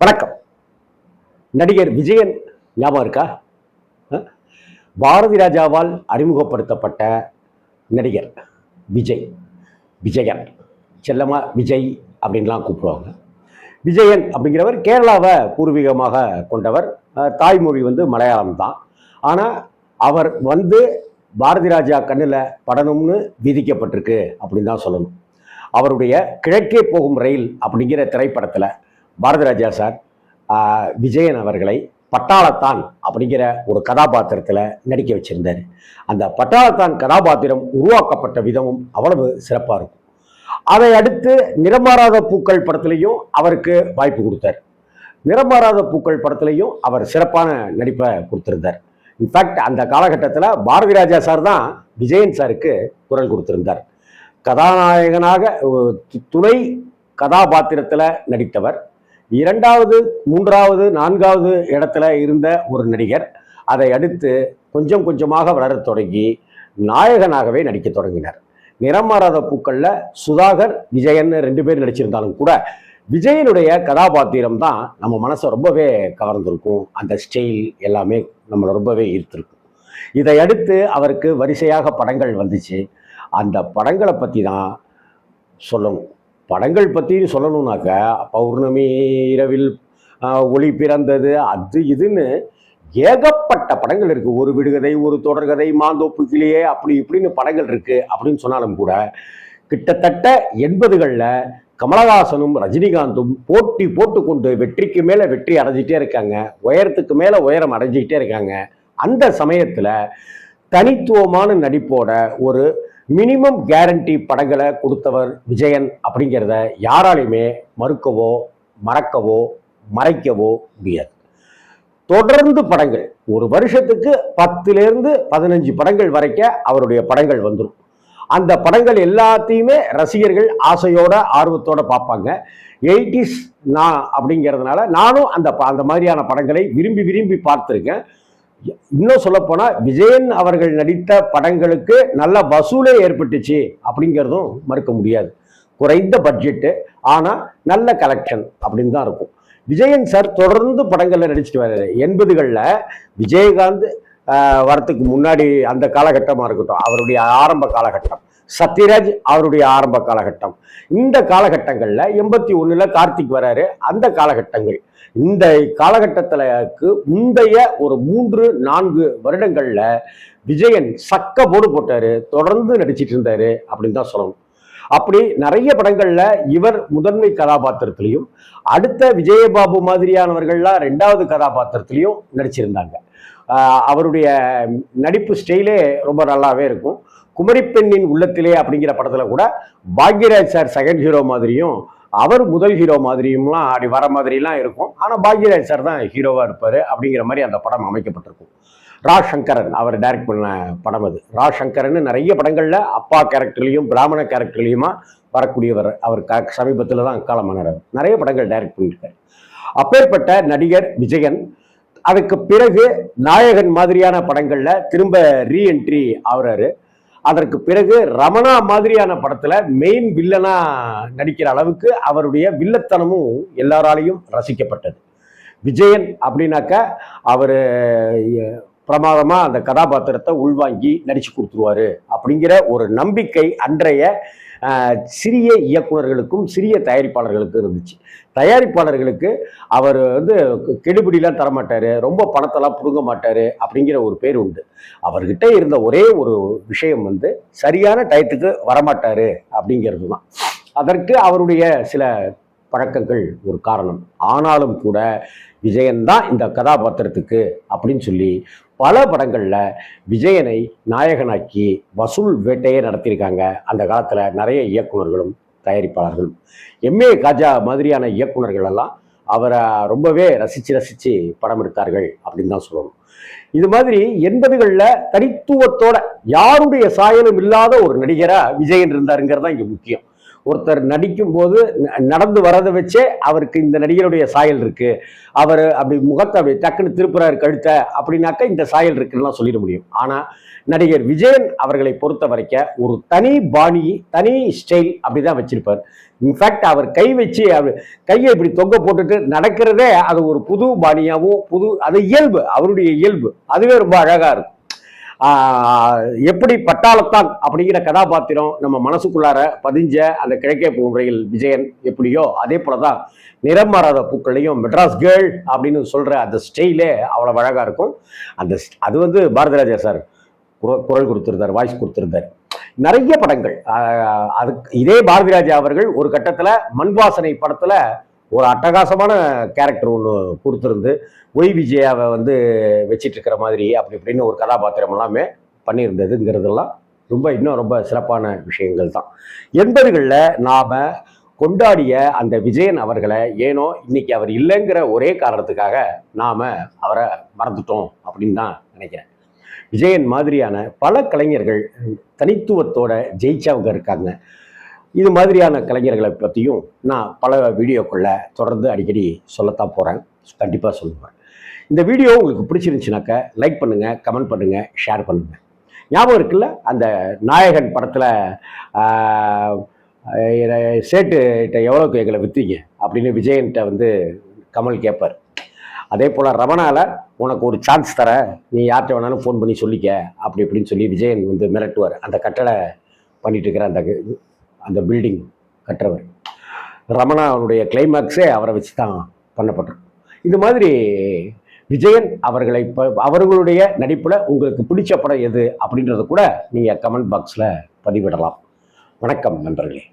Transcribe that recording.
வணக்கம். நடிகர் விஜயன் ஞாபகம் இருக்கா? பாரதி ராஜாவால் அறிமுகப்படுத்தப்பட்ட நடிகர் விஜய் விஜயன் செல்லமா விஜய் அப்படின்லாம் கூப்பிடுவாங்க. விஜயன் அப்படிங்கிறவர் கேரளாவை பூர்வீகமாக கொண்டவர். தாய்மொழி வந்து மலையாளம் தான். ஆனால் அவர் வந்து பாரதி ராஜா கண்ணில் படணும்னு விதிக்கப்பட்டிருக்கு அப்படின்னு தான் சொல்லணும். அவருடைய கிழக்கே போகும் ரயில் அப்படிங்கிற திரைப்படத்தில் பாரதி ராஜா சார் விஜயன் அவர்களை பட்டாளத்தான் அப்படிங்கிற ஒரு கதாபாத்திரத்தில் நடிக்க வச்சிருந்தார். அந்த பட்டாளத்தான் கதாபாத்திரம் உருவாக்கப்பட்ட விதமும் அவ்வளவு சிறப்பாக இருக்கும். அதை அடுத்து நிறமாறாத பூக்கள் படத்துலையும் அவருக்கு வாய்ப்பு கொடுத்தார். நிறமாறாத பூக்கள் படத்துலையும் அவர் சிறப்பான நடிப்பை கொடுத்திருந்தார். இன்ஃபேக்ட் அந்த காலகட்டத்தில் பாரதி ராஜா சார் தான் விஜயன் சாருக்கு குரல் கொடுத்திருந்தார். கதாநாயகனாக ஒரு துணை கதாபாத்திரத்தில் நடித்தவர் இரண்டாவது மூன்றாவது நான்காவது இடத்துல இருந்த ஒரு நடிகர் அதை அடுத்து கொஞ்சம் கொஞ்சமாக வளரத் தொடங்கி நாயகனாகவே நடிக்க தொடங்கினார். நிறம் மாறாத பூக்களில் சுதாகர் விஜயன் ரெண்டு பேர் நடிச்சிருந்தாலும் கூட விஜயனுடைய கதாபாத்திரம் தான் நம்ம மனசை ரொம்பவே கவர்ந்திருக்கும். அந்த ஸ்டைல் எல்லாமே நம்மளை ரொம்பவே ஈர்த்திருக்கும். இதை அடுத்து அவருக்கு வரிசையாக படங்கள் வந்துச்சு. அந்த படங்களை பற்றி தான் சொல்லணும். படங்கள் பற்றின்னு சொல்லணும்னாக்க பௌர்ணமி இரவில் ஒளி பிறந்தது அது இதுன்னு ஏகப்பட்ட படங்கள் இருக்குது ஒரு விடுகதை ஒரு தொடர்கதை மாந்தோப்பு கிளியே அப்படி இப்படின்னு படங்கள் இருக்குது அப்படின்னு சொன்னாலும் கூட கிட்டத்தட்ட எண்பதுகளில் கமலஹாசனும் ரஜினிகாந்தும் போட்டி போட்டுக்கொண்டு வெற்றிக்கு மேலே வெற்றி அடைஞ்சிட்டே இருக்காங்க. உயரத்துக்கு மேலே உயரம் அடைஞ்சிக்கிட்டே இருக்காங்க. அந்த சமயத்தில் தனித்துவமான நடிப்போட ஒரு மினிமம் கேரண்டி படங்களை கொடுத்தவர் விஜயன் அப்படிங்கிறத யாராலையுமே மறுக்கவோ மறக்கவோ மறைக்கவோ முடியாது. தொடர்ந்து படங்கள். ஒரு வருஷத்துக்கு பத்துலேருந்து பதினஞ்சு படங்கள் வரைக்க அவருடைய படங்கள் வந்துடும் அந்த படங்கள் எல்லாத்தையுமே ரசிகர்கள் ஆசையோட ஆர்வத்தோட பார்ப்பாங்க. எயிட்டிஸ் நான் அப்படிங்கிறதுனால நானும் அந்த அந்த மாதிரியான படங்களை விரும்பி விரும்பி பார்த்துருக்கேன். இன்னும் சொல்லப்போனால் விஜயன் அவர்கள் நடித்த படங்களுக்கு நல்ல வசூலே ஏற்பட்டுச்சு அப்படிங்கிறதும் மறுக்க முடியாது. குறைந்த பட்ஜெட்டு ஆனால் நல்ல கலெக்ஷன் அப்படின்னு தான் இருக்கும். விஜயன் சார் தொடர்ந்து படங்களில் நடிச்சிட்டு வர்றாரு. எண்பதுகளில் விஜயகாந்த் வரத்துக்கு முன்னாடி அந்த காலகட்டமாக இருக்கட்டும் அவருடைய ஆரம்ப காலகட்டம். சத்யராஜ் அவருடைய ஆரம்ப காலகட்டம். இந்த காலகட்டங்களில் எண்பத்தி ஒன்றில் கார்த்திக் வராரு அந்த காலகட்டங்கள். இந்த காலகட்டத்திலக்கு முந்தைய ஒரு மூன்று நான்கு வருடங்களில் விஜயன் சக்க போடு போட்டாரு தொடர்ந்து நடிச்சிட்டு இருந்தாரு அப்படின்னு தான் சொல்லணும். அப்படி நிறைய படங்கள்ல இவர் முதன்மை கதாபாத்திரத்திலையும் அடுத்த விஜயபாபு மாதிரியானவர்கள்லாம் ரெண்டாவது கதாபாத்திரத்திலையும் நடிச்சிருந்தாங்க. அவருடைய நடிப்பு ஸ்டைலே ரொம்ப நல்லாவே இருக்கும். குமரி பெண்ணின் உள்ளத்திலே அப்படிங்கிற படத்துல கூட பாக்யராஜ் சார் செகண்ட் ஹீரோ மாதிரியும் அவர் முதல் ஹீரோ மாதிரியும்லாம் அப்படி வர மாதிரிலாம் இருக்கும். ஆனால் பாக்யராஜ் சார் தான் ஹீரோவாக இருப்பார் அப்படிங்கிற மாதிரி அந்த படம் அமைக்கப்பட்டிருக்கும். ரா சங்கரன் அவர் டைரக்ட் பண்ண படம் அது. ரா சங்கரன் நிறைய படங்களில் அப்பா கேரக்டர்லையும் பிராமண கேரக்டர்லையுமா வரக்கூடியவர். அவர் க சமீபத்தில் தான் காலமானார். நிறைய படங்கள் டைரக்ட் பண்ணியிருக்காரு. அப்பேற்பட்ட நடிகர் விஜயன் அதுக்கு பிறகு நாயகன் மாதிரியான படங்களில் திரும்ப ரீஎன்ட்ரி ஆகுறாரு. அதற்கு பிறகு ரமணா மாதிரியான படத்துல மெயின் வில்லனா நடிக்கிற அளவுக்கு அவருடைய வில்லத்தனமும் எல்லாராலையும் ரசிக்கப்பட்டது. விஜயன் அப்படின்னாக்க அவர் பிரமாதமாக அந்த கதாபாத்திரத்தை உள்வாங்கி நடிச்சு கொடுத்துருவாரு அப்படிங்கிற ஒரு நம்பிக்கை அன்றைய சிறிய இயக்குநர்களுக்கும் சிறிய தயாரிப்பாளர்களுக்கும் இருந்துச்சு. தயாரிப்பாளர்களுக்கு அவர் வந்து கெடுபிடிலாம் தரமாட்டார் ரொம்ப பணத்தெல்லாம் பிடுங்க மாட்டார் அப்படிங்கிற ஒரு பேர் உண்டு. அவர்கிட்ட இருந்த ஒரே ஒரு விஷயம் வந்து சரியான டயத்துக்கு வரமாட்டார் அப்படிங்கிறது தான் அதற்கு அவருடைய சில பழக்கங்கள் ஒரு காரணம். ஆனாலும் கூட விஜயன் தான் இந்த கதாபாத்திரத்துக்கு அப்படின்னு சொல்லி பல படங்களில் விஜயனை நாயகனாக்கி வசூல் வேட்டையே நடத்தியிருக்காங்க. அந்த காலத்தில் நிறைய இயக்குனர்களும் தயாரிப்பாளர்களும். எம்ஏ காஜா மாதிரியான இயக்குனர்கள் எல்லாம் அவரை ரொம்பவே ரசித்து ரசித்து படம் எடுத்தார்கள் அப்படின்னு தான் சொல்லணும். இது மாதிரி எண்பதுகளில் தனித்துவத்தோட யாருடைய சாயலும் இல்லாத ஒரு நடிகராக விஜயன் இருந்தாருங்கிறது தான் இங்கே முக்கியம். ஒருத்தர் நடிக்கும் போது ந- நடந்து வரதை வச்சே அவருக்கு இந்த நடிகருடைய சாயல் இருக்கு. அவர் அப்படி முகத்தை அப்படி டக்குன்னு திருப்புறாரு கழுத்த அப்படின்னாக்கா இந்த சாயல் இருக்குன்னுலாம் சொல்லிட முடியும். ஆனால் நடிகர் விஜயன் அவர்களை பொறுத்த வரைக்கும் ஒரு தனி பாணி தனி ஸ்டைல் அப்படி தான் வச்சிருப்பார் இன்ஃபேக்ட் அவர் கை வச்சு அவர் கையை இப்படி தொங்க போட்டுட்டு நடக்கிறதே அது ஒரு புது பாணியாகவும் புது அது இயல்பு அவருடைய இயல்பு. அதுவே ரொம்ப அழகாக இருக்கும். எப்படி பட்டாளத்தான் அப்படிங்கிற கதாபாத்திரம் நம்ம மனசுக்குள்ளார பதிஞ்ச அந்த கிழக்கே முறையில் விஜயன் எப்படியோ அதே போலதான் நிறம் மாறாத பூக்களையும் மெட்ராஸ் கேர்ள் அப்படின்னு சொல்ற அந்த ஸ்டைலே அவ்வளவு அழகா இருக்கும். அந்த அது வந்து பாரதிராஜா சார் குர- குரல் கொடுத்துருந்தார் வாய்ஸ் கொடுத்துருந்தார். நிறைய படங்கள் அதுக்கு இதே பாரதிராஜா அவர்கள் ஒரு கட்டத்தில் மண் வாசனை ஒரு அட்டகாசமான கேரக்டர் ஒன்று கொடுத்துருந்து ஒய் விஜயாவை வந்து வச்சிட்டு இருக்கிற மாதிரி அப்படி இப்படின்னு ஒரு கதாபாத்திரம் எல்லாமே பண்ணியிருந்ததுங்கிறதெல்லாம் ரொம்ப இன்னும் ரொம்ப சிறப்பான விஷயங்கள் தான். எண்பதுகளில் நாம் கொண்டாடிய அந்த விஜயன் அவர்களை ஏனோ இன்னைக்கு அவர் இல்லைங்கிற ஒரே காரணத்துக்காக நாம் அவரை மறந்துட்டோம் அப்படின்னு தான் நினைக்கிறேன். விஜயன் மாதிரியான பல கலைஞர்கள் தனித்துவத்தோட ஜெயிச்சவங்க இருக்காங்க. இது மாதிரியான கலைஞர்களை பற்றியும் நான் பல வீடியோக்குள்ள தொடர்ந்து அடிக்கடி சொல்லத்தான் போகிறேன் கண்டிப்பாக சொல்லுவேன். இந்த வீடியோ உங்களுக்கு பிடிச்சிருந்துச்சுனாக்க லைக் பண்ணுங்கள் கமெண்ட் பண்ணுங்கள் ஷேர் பண்ணுங்கள் ஞாபகம் இருக்குல்ல? அந்த நாயகன் படத்தில் சேட்டுகிட்ட எவ்வளோக்கு எங்களை விற்றீங்க அப்படின்னு விஜயன்கிட்ட வந்து கமல் கேட்பார் அதே போல் ரமணாவில் உனக்கு ஒரு சான்ஸ் தர நீ யார்கிட்ட வேணாலும் ஃபோன் பண்ணி சொல்லிக்க அப்படி இப்படின்னு சொல்லி விஜயன் வந்து மிரட்டுவார். அந்த கட்டளை பண்ணிட்டு இருக்கிற அந்த அந்த பில்டிங் கற்றவர் ரமணா அவருடைய கிளைமேக்ஸே அவரை வச்சு தான் பண்ணப்பட்டிருக்கும். இந்த மாதிரி விஜயன் அவர்களை இப்போ அவர்களுடைய நடிப்பில் உங்களுக்கு பிடிச்ச படம் எது அப்படின்றத கூட நீங்கள் கமெண்ட் பாக்ஸில் பதிவிடலாம். வணக்கம் நண்பர்களே.